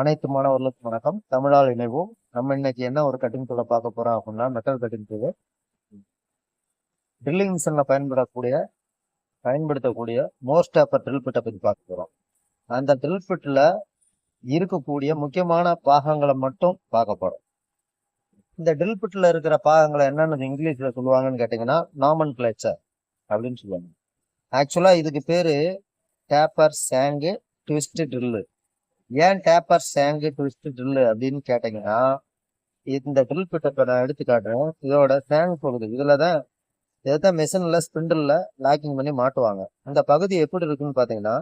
அனைத்து மாணவர்களுக்கும் வணக்கம். தமிழால் இணைவோம். நம்ம இன்னைக்கு என்ன ஒரு கட்டிங் டூலை பார்க்க போறோம் அப்படின்னா மெட்டல் கட்டிங் டூல் ட்ரில்லிங் மிஷின்ல பயன்படக்கூடிய பயன்படுத்தக்கூடிய மோஸ்ட் ஆப்பர் ட்ரில் பிட்டை பற்றி பார்க்க போறோம். அந்த ட்ரில் பிட்டில் இருக்கக்கூடிய முக்கியமான பாகங்களை மட்டும் பார்க்க போறோம். இந்த ட்ரில் பிட்டில் இருக்கிற பாகங்களை என்னென்னு இங்கிலீஷில் சொல்லுவாங்கன்னு கேட்டிங்கன்னா நாமன் கிளச்சர் அப்படின்னு சொல்லுவாங்க. ஆக்சுவலாக இதுக்கு பேர் டேப்பர் சேங்கு ட்விஸ்ட் ட்ரில்லு ஏன் டேப்பர் சேங்கு ட்விஸ்ட் ட்ரில்லு அப்படின்னு கேட்டீங்கன்னா இந்த ட்ரில் பிட்டை நான் எடுத்து காட்டுறேன் இதோட சேங் பகுதி. இதில் தான் இதுதான் மிஷினில் ஸ்பிண்டில் லாக்கிங் பண்ணி மாட்டுவாங்க. இந்த பகுதி எப்படி இருக்குன்னு பார்த்தீங்கன்னா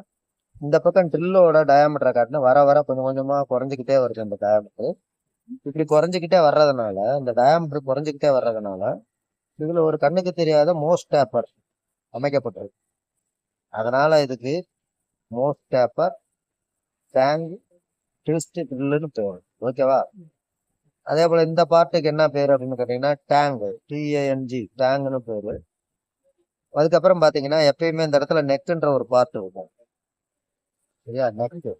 இந்த பக்கம் ட்ரில்லோட டயாமீட்டரை காட்டினா வர வர கொஞ்சம் கொஞ்சமாக குறைஞ்சிக்கிட்டே வருது இந்த டயாமீட்டர் இப்படி குறைஞ்சிக்கிட்டே வர்றதுனால இந்த டயாமீட்டர் குறைஞ்சிக்கிட்டே வர்றதுனால இதில் ஒரு கண்ணுக்கு தெரியாத மோஸ்ட் டேப்பர் அமைக்கப்பட்டிருக்கு அதனால இதுக்கு மோஸ்ட் டேப்பர் டேங் ட்விஸ்ட் ட்ரில்லுன்னு பேர் ஓகேவா அதே போல இந்த பார்ட்டுக்கு என்ன பேர் அப்படின்னு கேட்டீங்கன்னா டேங்க் டிஏஎன்ஜி டேங்க்னு பேரு. அதுக்கப்புறம் பாத்தீங்கன்னா எப்பயுமே இந்த இடத்துல நெக்குன்ற ஒரு பார்ட் இருக்கும். சரியா? நெக்கு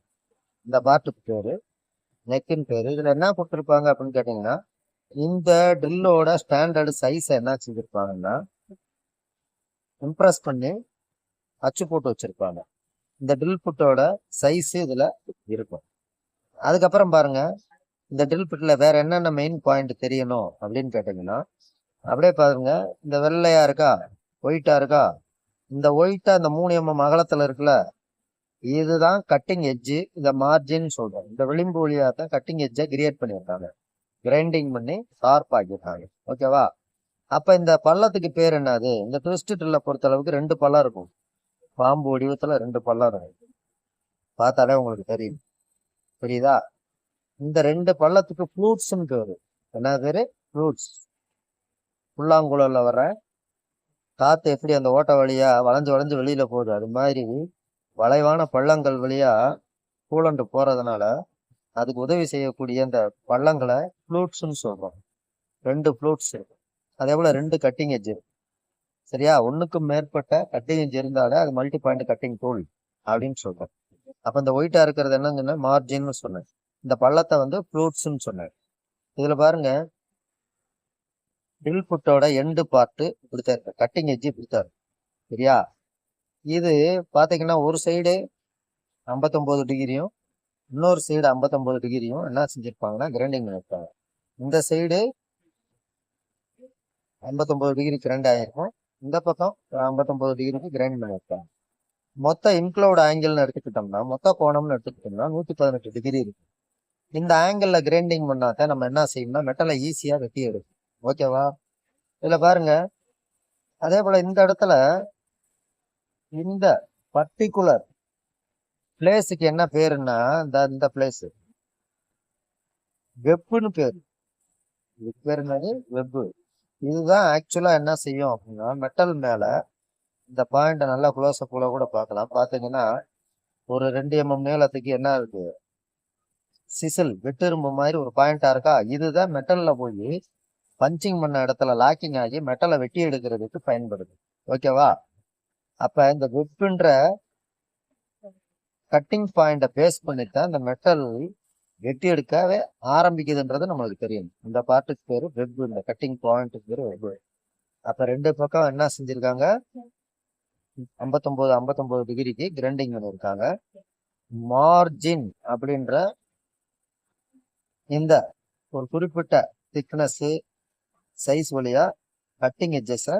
இந்த பார்ட்டுக்கு பேரு. நெக்குன்னு பேரு. இதுல என்ன கொடுத்துருப்பாங்க அப்படின்னு கேட்டீங்கன்னா இந்த ட்ரில்லோட ஸ்டாண்டர்டு சைஸ் என்ன செஞ்சிருப்பாங்கன்னா இம்ப்ரெஸ் பண்ணி அச்சு போட்டு வச்சிருப்பாங்க. இந்த ட்ரில் புட்டோட சைஸ் இதில் இருக்கும். அதுக்கப்புறம் பாருங்க இந்த ட்ரில் புட்டில் வேற என்னென்ன மெயின் பாயிண்ட் தெரியணும் அப்படின்னு கேட்டிங்கன்னா அப்படியே பாருங்க இந்த வெள்ளையா இருக்கா ஒயிட்டா இருக்கா இந்த ஒயிட்டா இந்த மூணு எம்எம் அகலத்தில் இருக்குல்ல இதுதான் கட்டிங் எட்ஜு இந்த மார்ஜின் சொல்றோம். இந்த விளிம்பு வழியாக தான் கட்டிங் எட்ஜை கிரியேட் பண்ணியிருக்காங்க. கிரைண்டிங் பண்ணி ஷார்ப் ஆக்கியிருக்காங்க. ஓகேவா அப்போ இந்த பள்ளத்துக்கு பேர் என்னது? இந்த ட்விஸ்ட் ட்ரில்லை பொறுத்த அளவுக்கு ரெண்டு பள்ளம் இருக்கும். பாம்பு வடிவத்துல ரெண்டு பள்ளம் இருக்கு. பார்த்தாலே உங்களுக்கு தெரியும். புரியுதா? இந்த ரெண்டு பள்ளத்துக்கு ஃப்ளூட்ஸ்னு பேரு. என்ன பேரு? ஃப்ளூட்ஸ் புல்லாங்குழல்ல வர காத்து எப்படி அந்த ஓட்ட வழியா வளைஞ்சு வளைஞ்சு வெளியில போகுது? அது மாதிரி வளைவான பள்ளங்கள் வழியா கூலண்டு போறதுனால அதுக்கு உதவி செய்யக்கூடிய அந்த பள்ளங்களை ஃப்ளூட்ஸ்ன்னு சொல்றோம். ரெண்டு ஃப்ளூட்ஸ் இருக்கு அதே போல ரெண்டு கட்டிங் எஜ் இருக்கு. சரியா? ஒன்றுக்கும் மேற்பட்ட கட்டிங் இருந்தாலே அது மல்டி பாயிண்ட் கட்டிங் டூல் அப்படின்னு சொல்கிறேன் அப்போ இந்த ஒயிட்டா இருக்கிறது என்னங்கன்னா மார்ஜின்னு சொன்னேன். இந்த பள்ளத்தை வந்து ஃப்ளூட்ஸ்ன்னு சொன்னேன் இதில் பாருங்க. ட்ரில் ஃபுட்டோட எண்டு பார்ட்டு இப்படித்தான் இருக்கு. கட்டிங் எட்ஜ் இப்படித்தான் இருக்கு. சரியா? இது பார்த்தீங்கன்னா ஒரு சைடு ஐம்பத்தொம்போது டிகிரியும் இன்னொரு சைடு ஐம்பத்தொம்போது டிகிரியும் என்ன செஞ்சுருப்பாங்கன்னா கிரைண்டிங் பண்ணிருப்பாங்க. இந்த சைடு ஐம்பத்தொம்போது டிகிரி கிரைண்ட் ஆகிருக்கும் இந்த பக்கம் ஐம்பத்தொம்பது டிகிரிக்கு கிரைண்ட் பண்ணிருப்பாங்க மொத்த இன்க்ளோட் ஆங்கிள்னு எடுத்துக்கிட்டோம்னா மொத்த கோணம்னு எடுத்துக்கிட்டோம்னா நூத்தி பதினெட்டு டிகிரி இருக்கு. இந்த ஆங்கிள் கிரைண்டிங் பண்ணாதான் நம்ம என்ன செய்யணும்னா மெட்டலை ஈஸியா வெட்டி எடுக்கும் ஓகேவா இதுல பாருங்க. அதே போல இந்த இடத்துல இந்த பர்டிகுலர் பிளேஸுக்கு என்ன பேருன்னா இந்த இந்த பிளேஸ் வெப்புன்னு பேரு. இதுக்கு பேர் என்னது? வெப்பு இதுதான் ஆக்சுவலாக என்ன செய்யும் அப்படின்னா மெட்டல் மேலே இந்த பாயிண்ட்டை நல்லா க்ளோஸ் கூட பார்க்கலாம். பார்த்தீங்கன்னா ஒரு ரெண்டு எம்எம் நீளத்துக்கு என்ன இருக்கு? சிசில் வெட்டெரும்பு மாதிரி ஒரு பாயிண்டாக இருக்கா? இதுதான் மெட்டலில் போய் பஞ்சிங் பண்ண இடத்துல லாக்கிங் ஆகி மெட்டலை வெட்டி எடுக்கிறதுக்கு பயன்படுது. ஓகேவா அப்போ இந்த வெப்புன்ற கட்டிங் பாயிண்ட பேஸ் பண்ணித்தான் இந்த மெட்டல் வெட்டி எடுக்கவே ஆரம்பிக்குதுன்றது நம்மளுக்கு தெரியும். இந்த பார்ட்டுக்கு பேரு வெப் இந்த கட்டிங் பாயிண்ட்டுக்கு பேரு வெப் அப்ப ரெண்டு பக்கம் என்ன செஞ்சிருக்காங்க? ஐம்பத்தொன்பது ஐம்பத்தொன்பது டிகிரிக்கு கிரைண்டிங் பண்ணியிருக்காங்க மார்ஜின் அப்படின்ற இந்த ஒரு குறிப்பிட்ட திக்னஸ் சைஸ் வழியா கட்டிங் எட்ஜஸை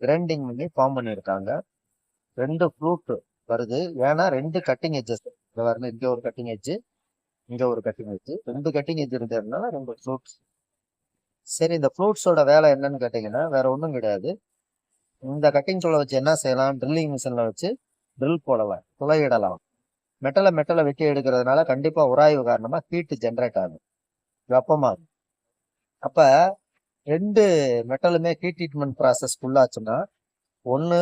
கிரைண்டிங் பண்ணி ஃபார்ம் பண்ணியிருக்காங்க. ரெண்டு ஃப்ளூட் வருது. ஏன்னா ரெண்டு கட்டிங் எட்ஜஸ் வரணும் இங்க ஒரு கட்டிங் எட்ஜ் இங்க ஒரு கட்டிங் எட்ஜ் ரெண்டு கட்டிங் எட்ஜ் இருந்ததுனால ரெண்டு ஃப்ளூட்ஸ் சரி இந்த ஃப்ளூட்ஸோட வேலை என்னன்னு கேட்டிங்கன்னா வேற ஒன்றும் கிடையாது. இந்த கட்டிங் டூலை வச்சு என்ன செய்யலாம்? ட்ரில்லிங் மிஷினில் வச்சு ட்ரில் போடலாம் துளையிடலாம். மெட்டலை மெட்டலை வெட்டி எடுக்கிறதுனால கண்டிப்பாக உராய்வு காரணமாக ஹீட்டு ஜென்ரேட் ஆகும். வெப்பமாகும் அப்போ ரெண்டு மெட்டலுமே ஹீட் ட்ரீட்மெண்ட் ப்ராசஸ் ஃபுல்லாச்சுன்னா ஒன்று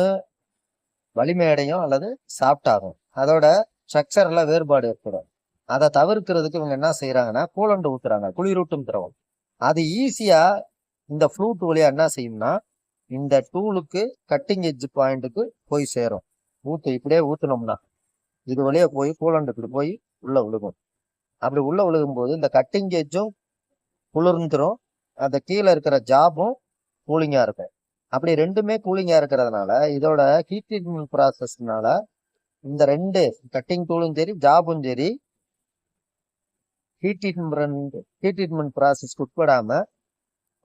வலிமை அடையும் அல்லது சாஃப்ட் ஆகும். அதோட ஸ்ட்ரக்சர்ல வேறுபாடு ஏற்படும். அதை தவிர்க்கிறதுக்கு இவங்க என்ன செய்யறாங்கன்னா கூலண்டு ஊத்துறாங்க. குளிரூட்டும் திரவம். அது ஈஸியா இந்த ஃப்ளூட் வழியா என்ன செய்யும்னா இந்த டூலுக்கு கட்டிங் எஜ் பாயிண்ட்டுக்கு போய் சேரும். ஊத்து இப்படியே ஊத்துனோம்னா இது வழியா போய் கூலண்டுக்கு போய் உள்ள விழுகும். அப்படி உள்ள விழுகும்போது இந்த கட்டிங் எஜ்ஜும் குளிர்ந்துரும். அந்த கீழே இருக்கிற ஜாபும் கூலிங்கா இருக்கும். அப்படி ரெண்டுமே கூலிங்கா இருக்கிறதுனால இதோட ஹீட் ட்ரீட்மெண்ட் ப்ராசஸ்னால இந்த ரெண்டு கட்டிங் டூலும் சரி ஜாபும் சரி ஹீட் ட்ரீட்மெண்ட் ஹீட் ட்ரீட்மெண்ட் ப்ராசஸ்க்கு உட்படாமல்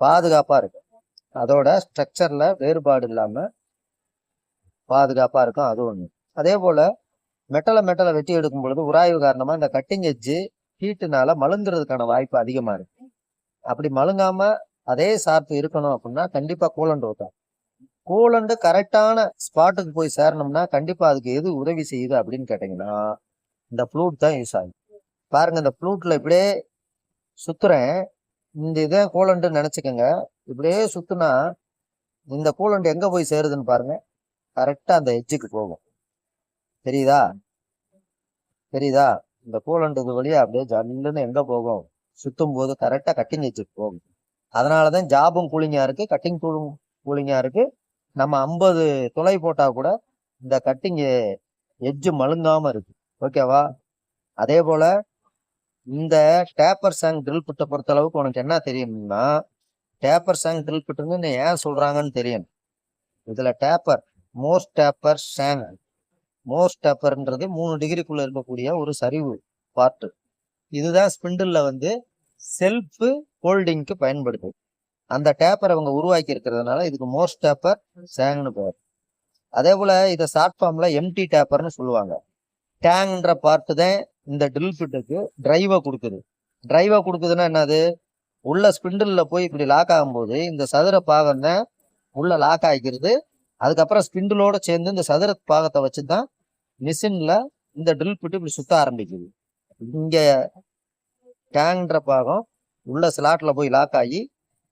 பாதுகாப்பாக இருக்கும். அதோட ஸ்ட்ரக்சரில் வேறுபாடு இல்லாமல் பாதுகாப்பாக இருக்கும். அது ஒன்று அதே போல் மெட்டலை மெட்டலை வெட்டி எடுக்கும் பொழுது உராய்வு காரணமாக இந்த கட்டிங் எஜ்ஜு ஹீட்டுனால மழுங்குறதுக்கான வாய்ப்பு அதிகமாக இருக்கு. அப்படி மழுங்காமல் அதே சார்பு இருக்கணும் அப்படின்னா கண்டிப்பாக கூலண்ட் ஊற்றும் கூலண்டு கரெக்டான ஸ்பாட்டுக்கு போய் சேரணும்னா கண்டிப்பாக அதுக்கு எது உதவி செய்யுது அப்படின்னு கேட்டிங்கன்னா இந்த ஃப்ளூட் தான் யூஸ் ஆகும். பாருங்க இந்த ஃப்ளூட்ல இப்படியே சுத்துறேன். இந்த இதை கூலண்டு நினைச்சுக்கோங்க. இப்படியே சுத்துனா இந்த கூலண்ட் எங்க போய் சேருதுன்னு பாருங்க. கரெக்டா அந்த எட்ஜுக்கு போகும். தெரியுதா? தெரியுதா? இந்த கூலண்ட் இது வழியா அப்படியே ஜல்லுன்னு எங்க போகும்? சுத்தும் போது கரெக்டா கட்டிங் எட்ஜுக்கு போகும். அதனாலதான் ஜாபும் கூலிங்கா இருக்கு கட்டிங் தூளும் கூலிங்கா இருக்கு. நம்ம ஐம்பது துளை போட்டா கூட இந்த கட்டிங் எஜ்ஜு மழுங்காம இருக்கு. ஓகேவா அதே போல இந்த டேப்பர் சாங் ட்ரில் பிட்டை பொறுத்த அளவுக்கு உனக்கு என்ன தெரியும்னா டேப்பர் சாங் ட்ரில் பிட்டுன்னு ஏன் சொல்றாங்கன்னு தெரியும். இதுல taper most taper song most டேப்பர்ன்றது மூணு டிகிரிக்குள்ள இருக்கக்கூடிய ஒரு சரிவு பார்ட்டு இதுதான் ஸ்பிண்டில்ல வந்து செல்ஃப் ஹோல்டிங்க்கு பயன்படுது. அந்த டேப்பர் அவங்க உருவாக்கி இருக்கிறதுனால இதுக்கு மோஸ்ட் டேப்பர் சேங்னு பேர். அதே போல இதை ஷார்ட் ஃபார்ம்ல எம்டி டேப்பர்னு சொல்லுவாங்க. டேங்ன்ற பார்ட்டு தான் இந்த ட்ரில் ஃபிட்டுக்கு டிரைவை கொடுக்குது. டிரைவை கொடுக்குதுன்னா என்னது? உள்ள ஸ்பிண்டில்ல போய் இப்படி லாக் ஆகும்போது இந்த சதுர பாகம் தான் உள்ள லாக் ஆகிக்கிறது அதுக்கப்புறம் ஸ்பிண்டிலோட சேர்ந்து இந்த சதுர பாகத்தை வச்சு தான் மிஷினில் இந்த ட்ரில் ஃபிட் இப்படி சுத்த ஆரம்பிக்குது. இங்கே டேங்ன்ற பாகம் உள்ள ஸ்லாட்டில் போய் லாக் ஆகி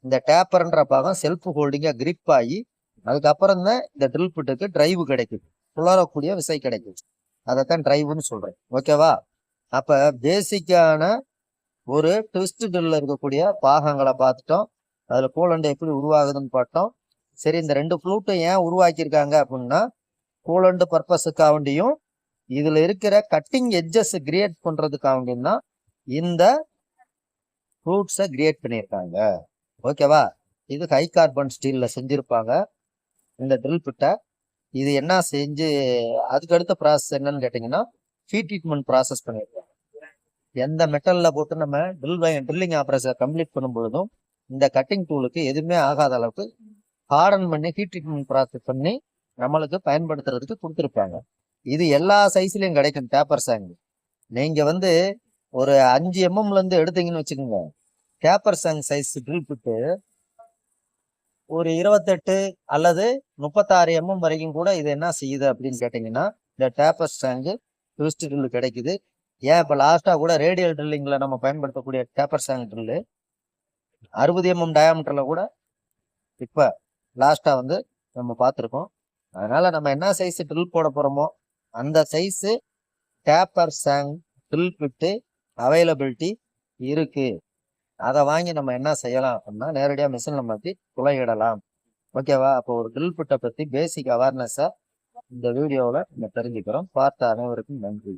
இந்த டேப்பர்ன்ற பாகம் செல்ஃப் ஹோல்டிங்காக கிரிப் ஆகி அதுக்கப்புறம் தான் இந்த ட்ரில் பிட்டுக்கு டிரைவ் கிடைக்குது. புலரக்கூடிய விசை கிடைக்குது. அதைத்தான் டிரைவ்னு சொல்கிறேன் ஓகேவா அப்ப பேசிக்கான ஒரு ட்விஸ்ட் ட்ரில்ல இருக்கக்கூடிய பாகங்களை பார்த்துட்டோம். அதுல கூலண்டை எப்படி உருவாகுதுன்னு பார்த்தோம். சரி இந்த ரெண்டு ஃப்ளூட்டை ஏன் உருவாக்கியிருக்காங்க அப்படின்னா கூலண்ட் பர்பஸுக்காண்டியும் இதுல இருக்கிற கட்டிங் எட்ஜஸ் கிரியேட் பண்றதுக்காண்டியும் தான் இந்த ஃப்ரூட்ஸை கிரியேட் பண்ணியிருக்காங்க. ஓகேவா இது ஹை கார்பன் ஸ்டீல்ல செஞ்சிருப்பாங்க இந்த ட்ரில் பிட்டை இது என்ன செஞ்சு அதுக்கு அடுத்த ப்ராசஸ் என்னன்னு கேட்டிங்கன்னா ஃபீட் ட்ரீட்மெண்ட் ப்ராசஸ் பண்ணியிருக்காங்க. எந்த மெட்டலில் போட்டு நம்ம ட்ரில் ட்ரில்லிங் ஆப்ரேஷன் கம்ப்ளீட் பண்ணும் பொழுதும் இந்த கட்டிங் டூலுக்கு எதுவுமே ஆகாத அளவுக்கு ஹார்டன் பண்ணி ஹீட் ட்ரீட்மெண்ட் ப்ராசஸ் பண்ணி நம்மளுக்கு பயன்படுத்துறதுக்கு கொடுத்துருப்பாங்க. இது எல்லா சைஸ்லையும் கிடைக்கும் டேப்பர் சாங்கு நீங்கள் வந்து ஒரு அஞ்சு எம்எம்லேருந்து எடுத்தீங்கன்னு வச்சுக்கோங்க. Taper shank size drill bit ஒரு இருபத்தெட்டு அல்லது முப்பத்தாறு எம்எம் வரைக்கும் கூட இது என்ன செய்யுது அப்படின்னு கேட்டிங்கன்னா இந்த டேப்பர் ஸ்டாங்கு ட்விஸ்ட் ட்ரில் கிடைக்குது. ஏன் இப்போ லாஸ்ட்டாக கூட ரேடியல் ட்ரில்லிங்கில் நம்ம பயன்படுத்தக்கூடிய டேப்பர் சேனல் ட்ரில்லு அறுபது mm எம்எம் டயாமீட்டரில் கூட இப்போ லாஸ்ட்டாக வந்து நம்ம பார்த்துருக்கோம். அதனால நம்ம என்ன சைஸ் ட்ரில் போட போகிறோமோ அந்த size taper shank drill bit availability இருக்கு. அதை வாங்கி நம்ம என்ன செய்யலாம் அப்படின்னா நேரடியாக மிஷினில் மாற்றி துளையிடலாம் ஓகேவா அப்போ ஒரு ட்ரில் பிட்டை பற்றி பேசிக் அவேர்னஸை இந்த வீடியோவில் நம்ம தெரிஞ்சுக்கிறோம். பார்த்த அனைவருக்கும் நன்றி.